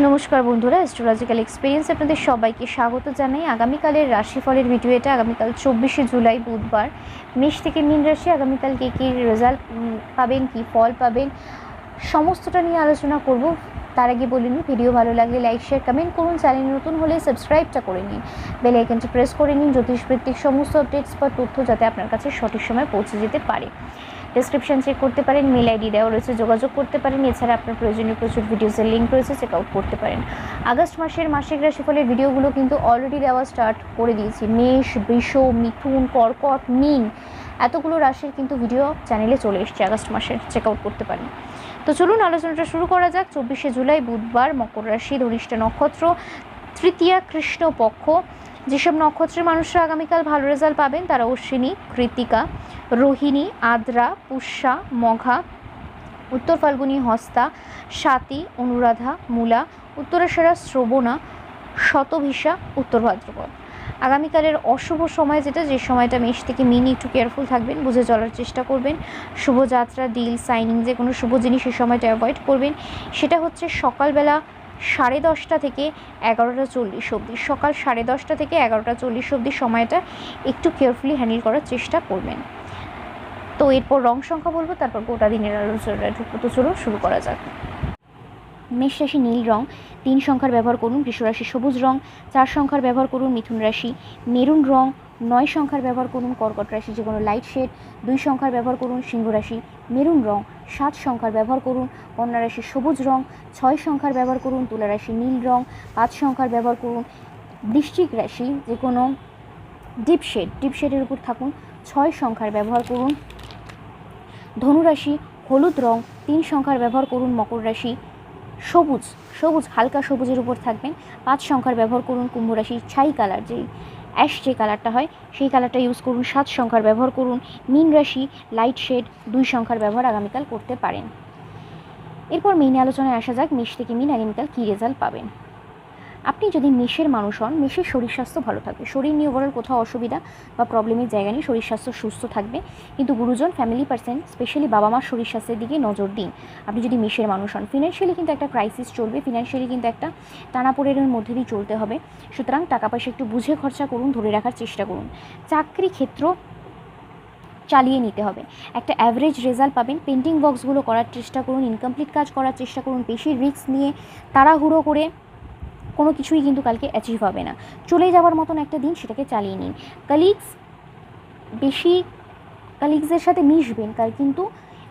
নমস্কার বন্ধুরা astrological experience আপনাদের সবাইকে স্বাগত জানাই। আগামীকালের রাশিফলের ভিডিও এটা আগামীকাল চব্বিশে জুলাই, বুধবার। মেষ থেকে মীন রাশি, আগামীকাল কী কী রেজাল্ট পাবেন, কী ফল পাবেন, সমস্তটা নিয়ে আলোচনা করব। তার আগে বলে নিন ভিডিও ভালো লাগলে লাইক শেয়ার কমেন্ট করুন। চ্যানেল নতুন হলে সাবস্ক্রাইবটা করে নিন। বেল আইকনটি প্রেস করে নিন। জ্যোতিষভিত্তিক সমস্ত আপডেটস বা তথ্য যাতে আপনার কাছে সঠিক সময় পৌঁছে যেতে পারে। ডেসক্রিপশন চেক করতে পারেন মেল আইডি দেওয়া রয়েছে, যোগাযোগ করতে পারেন। এছাড়া আপনার প্রয়োজনীয় প্রচুর ভিডিওসের লিঙ্ক রয়েছে চেক আউট করতে পারেন। আগস্ট মাসের মাসিক রাশিফলের ভিডিওগুলো কিন্তু অলরেডি দেওয়া স্টার্ট করে দিয়েছি। মেষ, বৃষ, মিথুন, কর্কট, মিন, এতগুলো রাশির কিন্তু ভিডিও চ্যানেলে চলে এসছে আগস্ট মাসের। চেক আউট করতে পারেন। তো চলুন আলোচনাটা শুরু করা যাক। চব্বিশে জুলাই, বুধবার, মকর রাশি ধনিষ্ঠা নক্ষত্র, তৃতীয়া কৃষ্ণ পক্ষ। যেসব নক্ষত্রের মানুষরা আগামীকাল ভালো রেজাল্ট পাবেন, তারা অশ্বিনী কৃতিকা রোহিণী, আদ্রা, পুষ্যা, মঘা, উত্তর ফাল্গুনী, হস্তা, স্বাতি, অনুরাধা, মূলা উত্তরেশ্বরা শ্রবণা শতভিসা উত্তর ভাদ্রপদ। আগামীকালের অশুভ সময় যেটা, যে সময়টা মেষ থেকে মিনি, একটু কেয়ারফুল থাকবেন, বুঝে চলার চেষ্টা করবেন, শুভযাত্রা ডিল সাইনিং যে কোনো শুভ জিনিস এই সময়টা অ্যাভয়েড করবেন। সেটা হচ্ছে সকালবেলা সাড়ে দশটা থেকে এগারোটা চল্লিশ অবধি। সকাল সাড়ে দশটা থেকে এগারোটা চল্লিশ অবধি সময়টা একটু কেয়ারফুলি হ্যান্ডেল করার চেষ্টা করবেন। তো এরপর রং সংখ্যা বলব, তারপর গোটা দিনের আলোচনায় ঢুকবো তো চলুন, শুরু করা যাক। মেষ রাশি নীল রং, তিন সংখ্যার ব্যবহার করুন, বৃষরাশি সবুজ রং, চার সংখ্যার ব্যবহার করুন মিথুন রাশি মেরুন রং নয় সংখ্যার ব্যবহার করুন, কর্কট রাশি যে কোনো লাইট শেড দুই সংখ্যার ব্যবহার করুন, সিংহ রাশি মেরুন রং, সাত সংখ্যার ব্যবহার করুন, কন্যা রাশি সবুজ রং, ছয় সংখ্যার ব্যবহার করুন, তুলা রাশি নীল রং, পাঁচ সংখ্যার ব্যবহার করুন, বৃশ্চিক রাশি যে কোনো ডিপ শেড ডিপ শেডের উপর থাকুন, ছয় সংখ্যার ব্যবহার করুন ধনুরাশি হলুদ রং, তিন সংখ্যার ব্যবহার করুন, মকর রাশি সবুজ সবুজ, হালকা সবুজের উপর থাকবেন পাঁচ সংখ্যার ব্যবহার করুন, কুম্ভ রাশি ছাই কালার যেই অ্যাশ যে কালারটা হয়, সেই কালারটা ইউজ করুন, সাত সংখ্যার ব্যবহার করুন, মিন রাশি লাইট শেড দুই সংখ্যার ব্যবহার আগামীকাল করতে পারেন। এরপর মেইন আলোচনায় আসা যাক, মেষ থেকে মিন আগামীকাল কী রেজাল্ট পাবেন। আপনি যদি মেষের মানুষ হন মেষের শরীর স্বাস্থ্য ভালো থাকবে। শরীর নিয়ে ওভারঅল কোথাও অসুবিধা বা প্রবলেমের জায়গা নেই, শরীর স্বাস্থ্য সুস্থ থাকবে। কিন্তু গুরুজন ফ্যামিলি পার্সন স্পেশালি বাবা মার শরীর স্বাস্থ্যের দিকে নজর দিন। আপনি যদি মেষের মানুষ হন ফিনান্সিয়ালি কিন্তু একটা ক্রাইসিস চলবে ফিনান্সিয়ালি কিন্তু একটা টানাপোড়েনের মধ্যে দিয়ে চলতে হবে। সুতরাং টাকা পয়সা একটু বুঝে খরচা করুন, ধরে রাখার চেষ্টা করুন। চাকরি ক্ষেত্র চালিয়ে নিতে হবে। একটা অ্যাভারেজ রেজাল্ট পাবেন পেন্টিং বক্সগুলো করার চেষ্টা করুন ইনকমপ্লিট কাজ করার চেষ্টা করুন, বেশি রিস্ক নিয়ে তাড়াহুড়ো করে কোনো কিছুই কিন্তু কালকে অ্যাচিভ হবে না। চলে যাওয়ার মতন একটা দিন সেটাকে চালিয়ে নিন। কালিগস বেশি কালিগসের সাথে মিশবেন কাল কিন্তু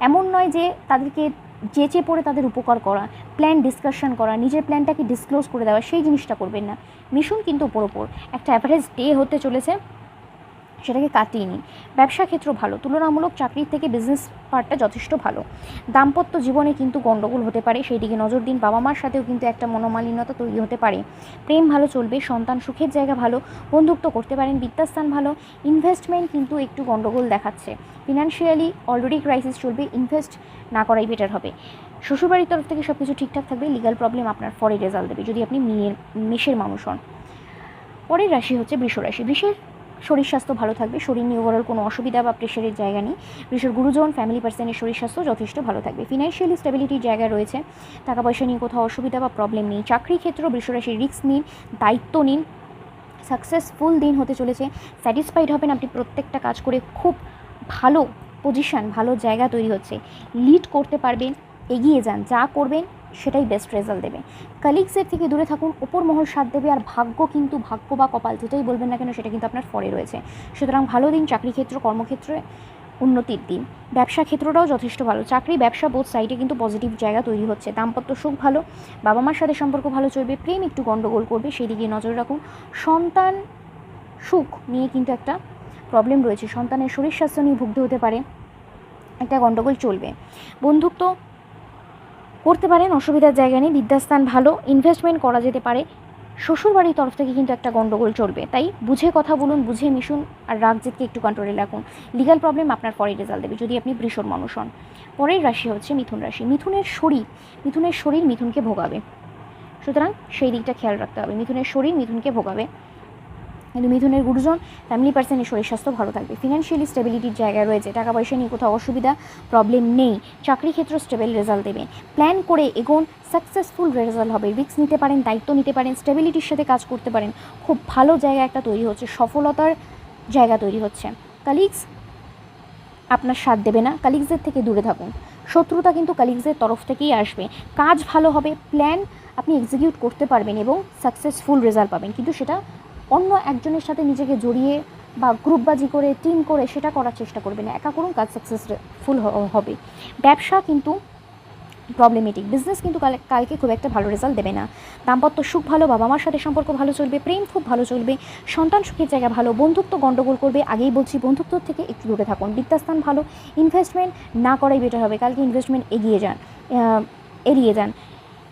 এমন নয় যে তাদেরকে যেচে পড়ে তাদের উপকার করা প্ল্যান ডিসকাশন করা, নিজের প্ল্যানটাকে ডিসক্লোজ করে দেওয়া, সেই জিনিসটা করবেন না। মিশুন কিন্তু ওপর ওপর একটা অ্যাভারেজ ডে হতে চলেছে। সেটাকে কাটিয়ে নিন ব্যবসা ক্ষেত্র ভালো। তুলনামূলক চাকরির থেকে বিজনেস পার্টটা যথেষ্ট ভালো। দাম্পত্য জীবনে কিন্তু গণ্ডগোল হতে পারে। সেই দিকে নজর দিন বাবা মার সাথেও কিন্তু একটা মনোমালিন্যতা তৈরি হতে পারে। প্রেম ভালো চলবে, সন্তান সুখের জায়গা ভালো, বন্ধুত্ব করতে পারেন, বিদ্যাস্থান ভালো ইনভেস্টমেন্ট কিন্তু একটু গণ্ডগোল দেখাচ্ছে। ফিনান্সিয়ালি অলরেডি ক্রাইসিস চলবে ইনভেস্ট না করাই বেটার হবে। শ্বশুরবাড়ির তরফ থেকে সব কিছু ঠিকঠাক থাকবে লিগাল প্রবলেম আপনার ফরে রেজাল্ট দেবে, যদি আপনি মেয়ের, মেষের মানুষ হন। পরের রাশি হচ্ছে বৃষ রাশি বৃষের শরীর স্বাস্থ্য ভালো থাকবে, শরীর নিয়ে ওভারঅল কোনো অসুবিধা বা প্রেশারের জায়গা নেই। বৃষের গুরুজন ফ্যামিলি পার্সনের শরীর স্বাস্থ্য যথেষ্ট ভালো থাকবে। ফিনান্সিয়ালি স্টেবিলিটির জায়গা রয়েছে, টাকা পয়সা নিয়ে কোথাও অসুবিধা বা প্রবলেম নেই। চাকরি ক্ষেত্র বৃষরাশির রিস্ক নিন, দায়িত্ব নিন সাকসেসফুল দিন হতে চলেছে। স্যাটিসফাইড হবেন আপনি প্রত্যেকটা কাজ করে, খুব ভালো পজিশন ভালো জায়গা তৈরি হচ্ছে। লিড করতে পারবেন, এগিয়ে যান, যা করবেন সেটাই বেস্ট রেজাল্ট দেবে। কালিগসের থেকে দূরে থাকুন ওপর মহল সাথ দেবে আর ভাগ্য কিন্তু ভাগ্য বা কপাল যেটাই বলবেন না কেন সেটা কিন্তু আপনার ফরে রয়েছে। সুতরাং ভালো দিন, চাকরি ক্ষেত্র, কর্মক্ষেত্রে উন্নতির দিন। ব্যবসা ক্ষেত্রটাও যথেষ্ট ভালো। চাকরি, ব্যবসা বোধ সাইডে কিন্তু পজিটিভ জায়গা তৈরি হচ্ছে। দাম্পত্য সুখ ভালো বাবা মার সাথে সম্পর্ক ভালো চলবে, প্রেম একটু গণ্ডগোল করবে, সেই দিকে নজর রাখুন। সন্তান সুখ নিয়ে কিন্তু একটা প্রবলেম রয়েছে। সন্তানের শরীর স্বাস্থ্য নিয়ে ভুগতে হতে পারে। একটা গণ্ডগোল চলবে। বন্ধুত্ব করতে পারেন, অসুবিধার জায়গা নেই, বিদ্যাস্থান ভালো ইনভেস্টমেন্ট করা যেতে পারে। শ্বশুরবাড়ির তরফ থেকে কিন্তু একটা গণ্ডগোল চলবে। তাই বুঝে কথা বলুন, বুঝে মিশুন আর রাগ জেদকে একটু কন্ট্রোলে রাখুন। লিগাল প্রবলেম আপনার পরে রেজাল্ট দেবে, যদি আপনি বৃষর মানুষ হন। পরের রাশি হচ্ছে মিথুন রাশি। মিথুনের শরীর মিথুনের শরীর মিথুনকে ভোগাবে। সুতরাং সেই দিকটা খেয়াল রাখতে হবে। মিথুনের শরীর মিথুনকে ভোগাবে। কিন্তু মিথুনের গুরুজন ফ্যামিলি পার্সনের শরীর স্বাস্থ্য ভালো থাকবে। ফিনান্সিয়ালি স্টেবিলিটির জায়গায় রয়েছে টাকা পয়সা নিয়ে কোথাও অসুবিধা প্রবলেম নেই। চাকরি ক্ষেত্র স্টেবল রেজাল্ট দেবেন প্ল্যান করে এগোন সাকসেসফুল রেজাল্ট হবে। রিক্স নিতে পারেন, দায়িত্ব নিতে পারেন স্টেবিলিটির সাথে কাজ করতে পারেন। খুব ভালো জায়গা একটা তৈরি হচ্ছে, সফলতার জায়গা তৈরি হচ্ছে। কালিগস আপনার সাথ দেবে না। কালিগসদের থেকে দূরে থাকুন। শত্রুতা কিন্তু কালিগসদের তরফ থেকেই আসবে। কাজ ভালো হবে প্ল্যান আপনি এক্সিকিউট করতে পারবেন এবং সাকসেসফুল রেজাল্ট পাবেন। কিন্তু সেটা অন্য একজনের সাথে নিজেকে জড়িয়ে বা গ্রুপবাজি করে টিম করে সেটা করার চেষ্টা করবেন। একা করুন, কাজ সাকসেসফুল হবে। ব্যবসা কিন্তু প্রবলেমেটিক বিজনেস কিন্তু কালকে খুব একটা ভালো রেজাল্ট দেবে না। দাম্পত্য সুখ ভালো বাবা মার সাথে সম্পর্ক ভালো চলবে, প্রেম খুব ভালো চলবে, সন্তান সুখের জায়গা ভালো, বন্ধুত্ব গণ্ডগোল করবে। আগেই বলছি, বন্ধুত্ব থেকে একটু দূরে থাকুন। বিদ্যাস্থান ভালো ইনভেস্টমেন্ট না করাই বেটার হবে। কালকে ইনভেস্টমেন্ট এগিয়ে যান এড়িয়ে যান।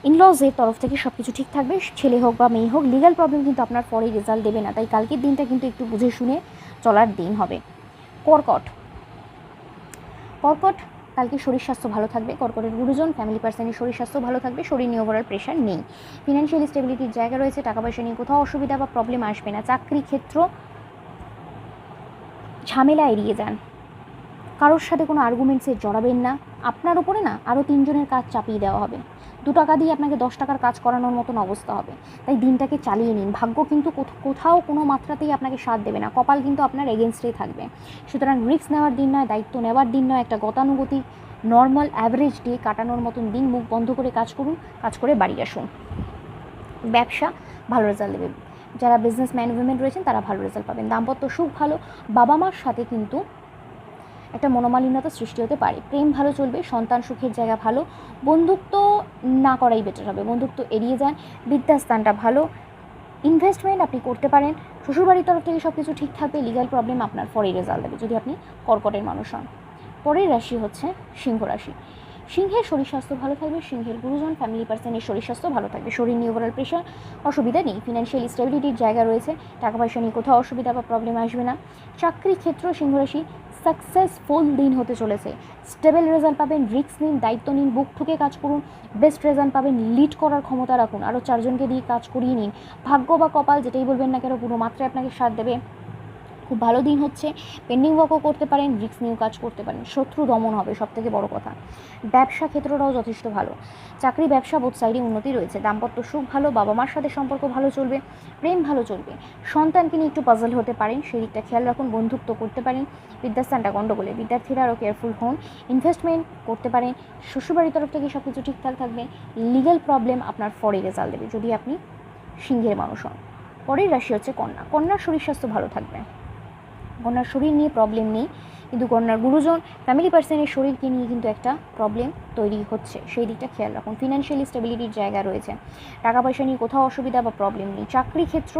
ইনলজের তরফ থেকে সব কিছু ঠিক থাকবে। ছেলে হোক বা মেয়ে হোক লিগাল প্রবলেম কিন্তু আপনার পরে রেজাল্ট দেবে না। তাই কালকের দিনটা কিন্তু একটু বুঝে শুনে চলার দিন হবে। কর্কট। কর্কট, কালকে শরীর স্বাস্থ্য ভালো থাকবে। কর্কটের গুরুজন ফ্যামিলি পার্সনের শরীর স্বাস্থ্য ভালো থাকবে। শরীর নিয়ে ওভারঅল প্রেশার নেই। ফিনান্সিয়াল স্টেবিলিটির জায়গা রয়েছে, টাকা পয়সা নিয়ে কোথাও অসুবিধা বা প্রবলেম আসবে না। চাকরি ক্ষেত্র ঝামেলা এড়িয়ে যান। কারোর সাথে কোনো আর্গুমেন্টসে জড়াবেন না। আপনার ওপরে না আরও তিনজনের কাজ চাপিয়ে দেওয়া হবে। দু টাকা দিয়ে আপনাকে দশ টাকার কাজ করানোর মতন অবস্থা হবে। তাই দিনটাকে চালিয়ে নিন। ভাগ্য কিন্তু কোথ- কোথাও কোনো মাত্রাতেই আপনাকে সাথ দেবে না। কপাল কিন্তু আপনার এগেনস্টেই থাকবে। সুতরাং রিস্ক নেওয়ার দিন নয়, দায়িত্ব নেওয়ার দিন নয়। একটা গতানুগতিক নর্মাল অ্যাভারেজ ডে কাটানোর মতন দিন মুখ বন্ধ করে কাজ করুন, কাজ করে বাড়ি আসুন। ব্যবসা ভালো রেজাল্ট দেবে। যারা বিজনেস ম্যান উইমেন রয়েছেন তারা ভালো রেজাল্ট পাবেন। দাম্পত্য সুখ ভালো। বাবা মার সাথে কিন্তু একটা মনোমালিন্যতা সৃষ্টি হতে পারে। প্রেম ভালো চলবে, সন্তান সুখের জায়গা ভালো, বন্ধুত্ব না করাই বেটার হবে। বন্ধুত্ব এড়িয়ে যান বিদ্যাস্থানটা ভালো ইনভেস্টমেন্ট আপনি করতে পারেন, শ্বশুরবাড়ির তরফ থেকে সব কিছু ঠিক থাকবে লিগাল প্রবলেম আপনার পরেই রেজাল্ট দেবে যদি আপনি কর্কটের মানুষ হন। পরের রাশি হচ্ছে সিংহ রাশি। সিংহের শরীর স্বাস্থ্য ভালো থাকবে, সিংহের গুরুজন ফ্যামিলি পার্সনের শরীর স্বাস্থ্য ভালো থাকবে। শরীর নিয়ে ওভারঅল প্রেশার অসুবিধা নেই। ফিনান্সিয়াল স্টেবিলিটির জায়গা রয়েছে, টাকা পয়সা নিয়ে কোথাও অসুবিধা বা প্রবলেম আসবে না। চাকরি ক্ষেত্র সিংহ রাশি সাকসেসফুল দিন হতে চলেছে। স্টেবল রেজাল্ট পাবেন রিক্স নিন, দায়িত্ব নিন, বুক ঠুকে কাজ করুন বেস্ট রেজাল্ট পাবেন লিড করার ক্ষমতা রাখুন, আরও চারজনকে দিয়ে কাজ করিয়ে নিন। ভাগ্য বা কপাল যেটাই বলবেন না কেন, পুরো মাত্রায় আপনাকে সাথ দেবে। খুব ভালো দিন হচ্ছে। পেন্ডিং ওয়ার্কও করতে পারেন রিক্স নিয়েও কাজ করতে পারেন। শত্রু দমন হবে সব থেকে বড় কথা। ব্যবসা ক্ষেত্রটাও যথেষ্ট ভালো। চাকরি, ব্যবসা বোধ সাইডে উন্নতি রয়েছে। দাম্পত্য সুখ ভালো বাবা মার সাথে সম্পর্ক ভালো চলবে, প্রেম ভালো চলবে। সন্তানকে নিয়ে একটু পাজল হতে পারেন সেই দিকটা খেয়াল রাখুন, বন্ধুত্ব করতে পারেন। বিদ্যাস্থানটা গণ্ডগোলে বিদ্যার্থীরা আরও কেয়ারফুল হন। ইনভেস্টমেন্ট করতে পারেন। শ্বশুরবাড়ির তরফ থেকে সব কিছু ঠিকঠাক থাকবে। লিগ্যাল প্রবলেম আপনার ফরে রেজাল্ট দেবে, যদি আপনি সিংহের মানুষ হন। পরের রাশি হচ্ছে কন্যা। কন্যার শরীর স্বাস্থ্য ভালো থাকবে। কন্যার শরীর নিয়ে প্রবলেম নেই। কিন্তু কন্যার গুরুজন ফ্যামিলি পার্সনের শরীরকে নিয়ে কিন্তু একটা প্রবলেম তৈরি হচ্ছে। সেই দিকটা খেয়াল রাখুন। ফিনান্সিয়ালি স্টেবিলিটির জায়গা রয়েছে। টাকা পয়সা নিয়ে কোথাও অসুবিধা বা প্রবলেম নেই। চাকরি ক্ষেত্র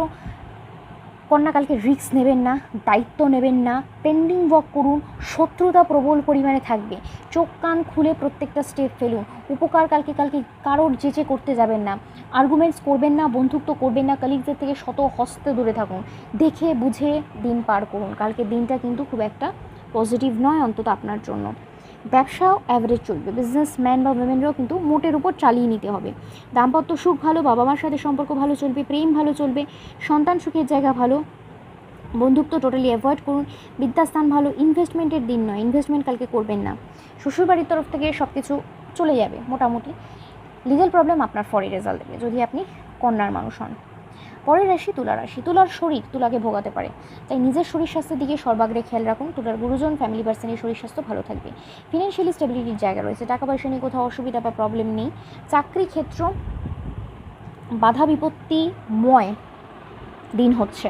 কন্যা কালকে রিস্ক নেবেন না, দায়িত্ব নেবেন না পেন্ডিং ওয়ার্ক করুন, শত্রুতা প্রবল পরিমাণে থাকবে। চোখ কান খুলে প্রত্যেকটা স্টেপ ফেলুন। উপকার কালকে কালকে কারোর যেচে করতে যাবেন না। আর্গুমেন্টস করবেন না, বন্ধুত্ব করবেন না কালিগদের থেকে শত হস্তে দূরে থাকুন। দেখে, বুঝে দিন পার করুন। কালকে দিনটা কিন্তু খুব একটা পজিটিভ নয়, অন্তত আপনার জন্য। ব্যবসাও অ্যাভারেজ চলবে। বিজনেসম্যান বা উইমেনরাও কিন্তু মোটের উপর চালিয়ে নিতে হবে। দাম্পত্য সুখ ভালো বাবা মার সাথে সম্পর্ক ভালো চলবে, প্রেম ভালো চলবে, সন্তান সুখের জায়গা ভালো, বন্ধুত্ব টোটালি অ্যাভয়েড করুন, বিদ্যাস্থান ভালো ইনভেস্টমেন্টের দিন নয় ইনভেস্টমেন্ট কালকে করবেন না। শ্বশুরবাড়ির তরফ থেকে সব কিছু চলে যাবে মোটামুটি। লিগাল প্রবলেম আপনার ফরে রেজাল্ট দেবে, যদি আপনি কন্যার মানুষ হন। পরের রাশি তুলা রাশি। তুলার শরীর তুলাকে ভোগাতে পারে। তাই নিজের শরীর স্বাস্থ্যের দিকে সর্বাগ্রে খেয়াল রাখুন। তুলার গুরুজন ফ্যামিলি পার্সনের শরীর স্বাস্থ্য ভালো থাকবে। ফিনান্সিয়ালি স্টেবিলিটির জায়গা রয়েছে। টাকা পয়সা নিয়ে কোথাও অসুবিধা বা প্রবলেম নেই। চাকরি ক্ষেত্র বাধা বিপত্তিময় দিন হচ্ছে।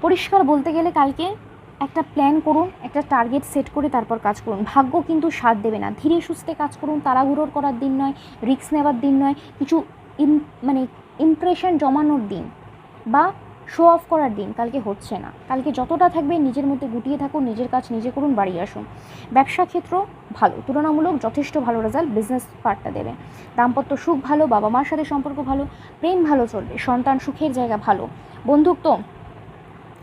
পরিষ্কার বলতে গেলে কালকে একটা প্ল্যান করুন, একটা টার্গেট সেট করে তারপর কাজ করুন। ভাগ্য কিন্তু সাথ দেবে না। ধীরে সুস্থে কাজ করুন। তাড়াহুড়োর করার দিন নয় রিস্ক নেওয়ার দিন নয়। কিছু মানে ইমপ্রেশন জমানোর দিন বা শো অফ করার দিন কালকে হচ্ছে না। কালকে যতটা থাকবে নিজের মধ্যে গুটিয়ে থাকুন, নিজের কাজ নিজে করুন, বাড়ি আসুন। ব্যবসা ক্ষেত্র ভালো, তুলনামূলক যথেষ্ট ভালো রেজাল্ট বিজনেস পার্টটা দেবে। দাম্পত্য সুখ ভালো, বাবা মার সাথে সম্পর্ক ভালো, প্রেম ভালো চলবে, সন্তান সুখের জায়গা ভালো। বন্ধুত্ব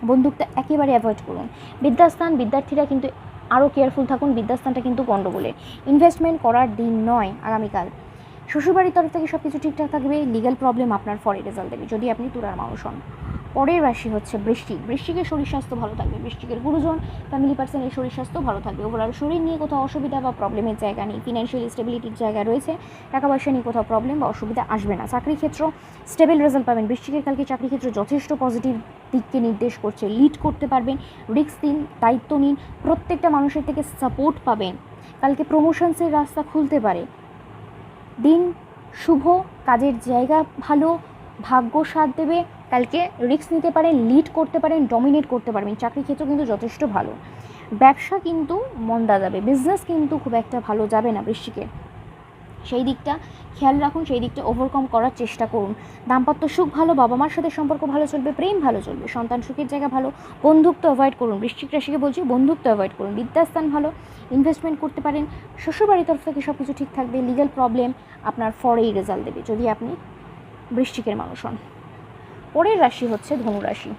বন্দুকটা একেবারে অ্যাভয়েড করুন। বিদ্যাস্থান বিদ্যার্থীরা কিন্তু আরও কেয়ারফুল থাকুন বিদ্যাস্থানটা কিন্তু গণ্ডগোলে ইনভেস্টমেন্ট করার দিন নয় আগামীকাল। শ্বশুরবাড়ির তরফ থেকে সব কিছু ঠিকঠাক থাকবে লিগাল প্রবলেম আপনার ফরে রেজাল্ট দেবে। যদি আপনি তুলার মানুষ হন। পরের রাশি হচ্ছে বৃষ্টিক বৃষ্টিকের শরীর স্বাস্থ্য ভালো থাকবে। বৃষ্টিকের গুরুজন ফ্যামিলি পার্সনের শরীর স্বাস্থ্য ভালো থাকবে। ওভারঅল শরীর নিয়ে কোথাও অসুবিধা বা প্রবলেমের জায়গা নেই। ফিনান্সিয়াল স্টেবিলিটির জায়গা রয়েছে। টাকা পয়সা নিয়ে কোথাও প্রবলেম বা অসুবিধা আসবে না। চাকরি ক্ষেত্র স্টেবল রেজাল্ট পাবেন। বৃষ্টিকের কালকে চাকরি ক্ষেত্র যথেষ্ট পজিটিভ দিককে নির্দেশ করছে। লিড করতে পারবেন। রিস্ক নিন, দায়িত্ব নিন। প্রত্যেকটা মানুষের থেকে সাপোর্ট পাবেন। কালকে প্রমোশনসের রাস্তা খুলতে পারে। দিন শুভ, কাজের জায়গা ভালো, ভাগ্য সাথ দেবে, কালকে রিস্ক নিতে পারেন লিড করতে পারেন ডমিনেট করতে পারবেন। চাকরি ক্ষেত্র কিন্তু যথেষ্ট ভালো। ব্যবসা কিন্তু মন্দা যাবে বিজনেস কিন্তু খুব একটা ভালো যাবে না বৃষ্টিকে সেই দিকটা খেয়াল রাখুন, সেই দিকটা ওভারকাম করার চেষ্টা করুন। দাম্পত্য সুখ ভালো বাবা মার সাথে সম্পর্ক ভালো চলবে, প্রেম ভালো চলবে, সন্তান সুখের জায়গা ভালো, বন্ধুত্ব অ্যাভয়েড করুন। বৃশ্চিক রাশিকে বলছি, বন্ধুত্ব অ্যাভয়েড করুন। বিদ্যাস্থান ভালো ইনভেস্টমেন্ট করতে পারেন, শ্বশুরবাড়ির তরফ থেকে সব কিছু ঠিক থাকবে লিগ্যাল প্রবলেম আপনার ফরেই রেজাল্ট দেবে, যদি আপনি বৃশ্চিকের মানুষ হন। পরের রাশি হচ্ছে ধনুরাশি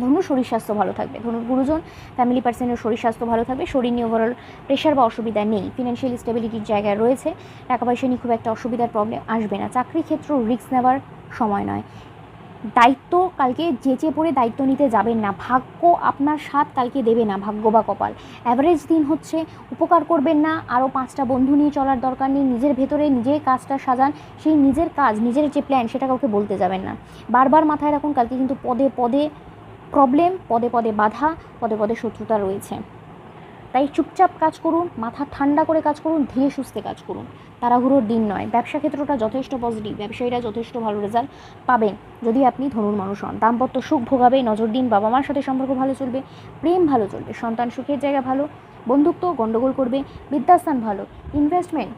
ধনু শরীর স্বাস্থ্য ভালো থাকবে। ধনুর গুরুজন ফ্যামিলি পার্সনের শরীর স্বাস্থ্য ভালো থাকবে, শরীর নিয়ে ওভারঅল প্রেশার বা অসুবিধা নেই। ফিনান্সিয়াল স্টেবিলিটির জায়গায় রয়েছে, টাকা পয়সা নিয়ে খুব একটা অসুবিধার প্রবলেম আসবে না। চাকরি ক্ষেত্র রিস্ক নেওয়ার সময় নয়। দায়িত্ব কালকে যেচে পড়ে দায়িত্ব নিতে যাবেন না, ভাগ্য আপনার সাথ কালকে দেবে না, ভাগ্য বা কপাল। অ্যাভারেজ দিন হচ্ছে উপকার করবেন না, আরও পাঁচটা বন্ধু নিয়ে চলার দরকার নেই, নিজের ভেতরে নিজের কাজটা সাজান, সেই নিজের কাজ, নিজের যে প্ল্যান সেটা কাউকে বলতে যাবেন না। বারবার মাথায় রাখুন, কালকে কিন্তু পদে পদে প্রবলেম, পদে পদে বাধা, পদে পদে শত্রুতা রয়েছে। তাই চুপচাপ কাজ করুন, মাথা ঠান্ডা করে কাজ করুন, ধীরে সুস্থে কাজ করুন। তাড়াহুড়োর দিন নয়। ব্যবসা ক্ষেত্রটা যথেষ্ট পজিটিভ ব্যবসায়ীরা যথেষ্ট ভালো রেজাল্ট পাবেন। যদি আপনি ধনুর মানুষ হন, দাম্পত্য সুখ ভোগাবে, নজর দিন বাবা মার সাথে সম্পর্ক ভালো চলবে, প্রেম ভালো চলবে, সন্তান সুখের জায়গা ভালো, বন্ধুত্ব গণ্ডগোল করবে বিদ্যাস্থান ভালো ইনভেস্টমেন্ট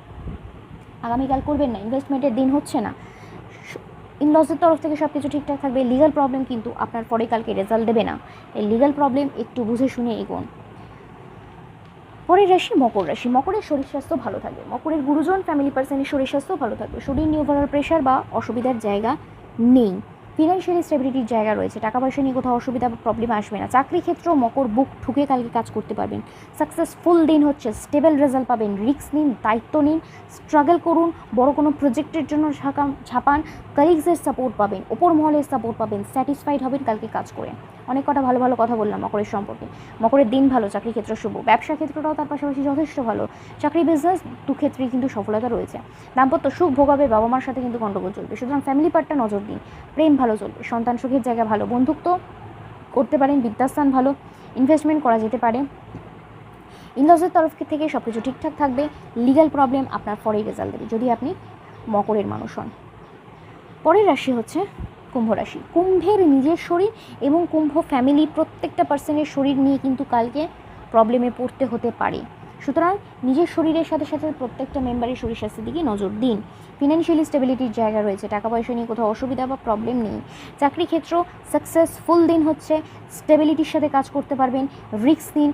আগামীকাল করবেন না ইনভেস্টমেন্টের দিন হচ্ছে না। ইনলসের তরফ থেকে সব কিছু ঠিকঠাক থাকবে লিগাল প্রবলেম কিন্তু আপনার পরে কালকে রেজাল্ট দেবে না। এই লিগাল প্রবলেম একটু বুঝে শুনে এগোন। পরের রাশি মকর রাশি। মকরের শরীর স্বাস্থ্য ভালো থাকবে। মকরের গুরুজন ফ্যামিলি পার্সনের শরীর স্বাস্থ্য ভালো থাকবে। শরীর নিয়ে ওভারঅল প্রেশার বা অসুবিধার জায়গা নেই। ফিনান্সিয়াল স্টেবিলিটির জায়গা রয়েছে। টাকা পয়সা নিয়ে কোথাও অসুবিধা বা প্রবলেম আসবে না। চাকরি ক্ষেত্রেও মকর বুক ঠুকে কালকে কাজ করতে পারবেন। সাকসেসফুল দিন হচ্ছে স্টেবল রেজাল্ট পাবেন। রিস্ক নিন, দায়িত্ব নিন স্ট্রাগল করুন, বড় কোনো প্রজেক্টের জন্য ঝাঁকাম ঝাঁপান কালিগসের সাপোর্ট পাবেন, ওপর মহলের সাপোর্ট পাবেন স্যাটিসফাইড হবেন কালকে কাজ করে। অনেক কটা ভালো ভালো কথা বললাম মকরের সম্পর্কে। মকরের দিন ভালো, চাকরি ক্ষেত্র শুভ। ব্যবসা ক্ষেত্রটাও তার পাশাপাশি যথেষ্ট ভালো। চাকরি বিজনেস দু ক্ষেত্রেই কিন্তু সফলতা রয়েছে। দাম্পত্য সুখ ভোগাবে বাবা মার সাথে কিন্তু গণ্ডগোল চলবে। সুতরাং ফ্যামিলি পার্টটা নজর দিন। প্রেম ভালো চলবে। সন্তান সুখের জায়গা ভালো। বন্ধুত্ব করতে পারেন বিদ্যাস্থান ভালো। ইনভেস্টমেন্ট করা যেতে পারে। ইনলসের তরফ থেকে সব কিছু ঠিকঠাক থাকবে। লিগ্যাল প্রবলেম আপনার পরেই রেজাল্ট দেবে। যদি আপনি মকরের মানুষ হন। পরের রাশি হচ্ছে কুম্ভ রাশি। কুম্ভের নিজের শরীর এবং কুম্ভ ফ্যামিলি প্রত্যেকটা পার্সনের শরীর নিয়ে কিন্তু কালকে প্রবলেমে পড়তে হতে পারে। সুতরাং নিজের শরীরের সাথে সাথে প্রত্যেকটা মেম্বারের শরীর স্বাস্থ্যের দিকে নজর দিন। ফিনান্সিয়ালি স্টেবিলিটির জায়গা রয়েছে, টাকা পয়সা নিয়ে কোথাও অসুবিধা বা প্রবলেম নেই। চাকরি ক্ষেত্র সাকসেসফুল দিন হচ্ছে স্টেবিলিটির সাথে কাজ করতে পারবেন রিস্ক নিন,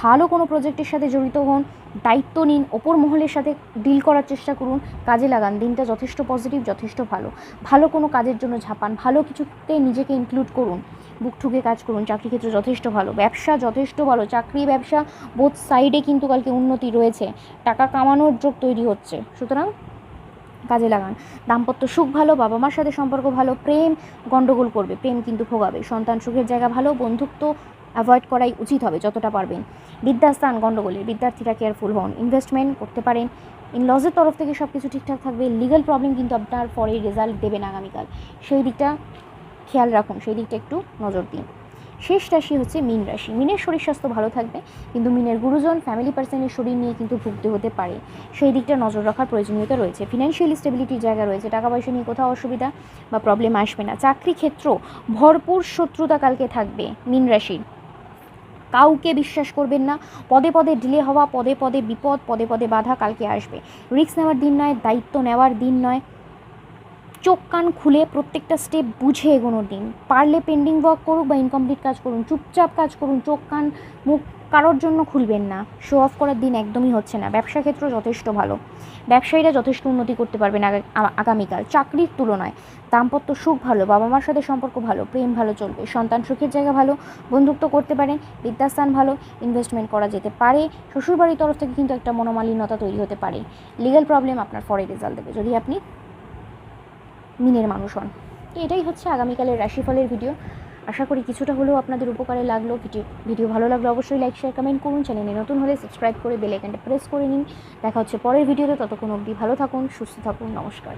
ভালো কোনো প্রজেক্টের সাথে জড়িত হন, দায়িত্ব নিন, ওপর মহলের সাথে ডিল করার চেষ্টা করুন, কাজে লাগান, দিনটা যথেষ্ট পজিটিভ যথেষ্ট ভালো। ভালো কোনো কাজের জন্য ঝাপান, ভালো কিছুতে নিজেকে ইনক্লুড করুন। বুক ঠুকে কাজ করুন, চাকরি ক্ষেত্র যথেষ্ট ভালো, ব্যবসা যথেষ্ট ভালো, চাকরি, ব্যবসা বোথ সাইডে কিন্তু কালকে উন্নতি রয়েছে, টাকা কামানোর যোগ তৈরি হচ্ছে, সুতরাং কাজে লাগান। দাম্পত্য সুখ ভালো বাবা মার সাথে সম্পর্ক ভালো, প্রেম গণ্ডগোল করবে, প্রেম কিন্তু ভোগাবে, সন্তান সুখের জায়গা ভালো, বন্ধুত্ব অ্যাভয়েড করাই উচিত হবে যতটা পারবেন। বিদ্যাস্থান গণ্ডগোলের বিদ্যার্থীরা কেয়ারফুল হন ইনভেস্টমেন্ট করতে পারেন ইন লজের তরফ থেকে সব কিছু ঠিকঠাক থাকবে লিগাল প্রবলেম কিন্তু আপনার পরে রেজাল্ট দেবেন আগামীকাল। সেই দিকটা খেয়াল রাখুন, সেই দিকটা একটু নজর দিন। শেষ রাশি হচ্ছে মিন রাশি। মিনের শরীর স্বাস্থ্য ভালো থাকবে, কিন্তু মিনের গুরুজন ফ্যামিলি পার্সনের শরীর নিয়ে কিন্তু ভুগতে হতে পারে। সেই দিকটা নজর রাখার প্রয়োজনীয়তা রয়েছে। ফিনান্সিয়াল স্টেবিলিটির জায়গা রয়েছে টাকা পয়সা নিয়ে কোথাও অসুবিধা বা প্রবলেম আসবে না। চাকরি ক্ষেত্র ভরপুর শত্রুতা কালকে থাকবে মিন রাশির। কাউকে বিশ্বাস করবেন না। পদে পদে ডিলে হওয়া, পদে পদে বিপদ, পদে পদে বাধা কালকে আসবে। রিস্ক নেওয়ার দিন নয়, দায়িত্ব নেওয়ার দিন নয়। চোখ কান খুলে প্রত্যেকটা স্টেপ বুঝে এগোনোর দিন পারলে পেন্ডিং ওয়ার্ক করুক বা ইনকমপ্লিট কাজ করুন, চুপচাপ কাজ করুন, চোখ, কান, মুখ কারোর জন্য খুলবেন না। শো অফ করার দিন একদমই হচ্ছে না। ব্যবসা ক্ষেত্র যথেষ্ট ভালো। ব্যবসায়ীরা যথেষ্ট উন্নতি করতে পারবেন আগা- আগামীকাল। চাকরির তুলনায় দাম্পত্য সুখ ভালো বাবা মার সাথে সম্পর্ক ভালো, প্রেম ভালো চলবে, সন্তান সুখের জায়গা ভালো, বন্ধুত্ব করতে পারেন বিদ্যাস্থান ভালো ইনভেস্টমেন্ট করা যেতে পারে। শ্বশুরবাড়ির তরফ থেকে কিন্তু একটা মনোমালিন্যতা তৈরি হতে পারে। লিগাল প্রবলেম আপনার ফরে রেজাল্ট দেবে। যদি আপনি মিনের মানুষ হন তো এটাই হচ্ছে আগামীকালের রাশিফলের ভিডিও আশা করি কিছুটা হলেও আপনাদের উপকারে লাগল। ভিডিও ভিডিও ভালো লাগল অবশ্যই লাইক শেয়ার কমেন্ট করুন। চ্যানেলে নতুন হলে সাবস্ক্রাইব করে বেল আইকনটা প্রেস করে নিন। দেখা হচ্ছে পরের ভিডিওতে ততক্ষণ অবধি ভালো থাকুন, সুস্থ থাকুন। নমস্কার।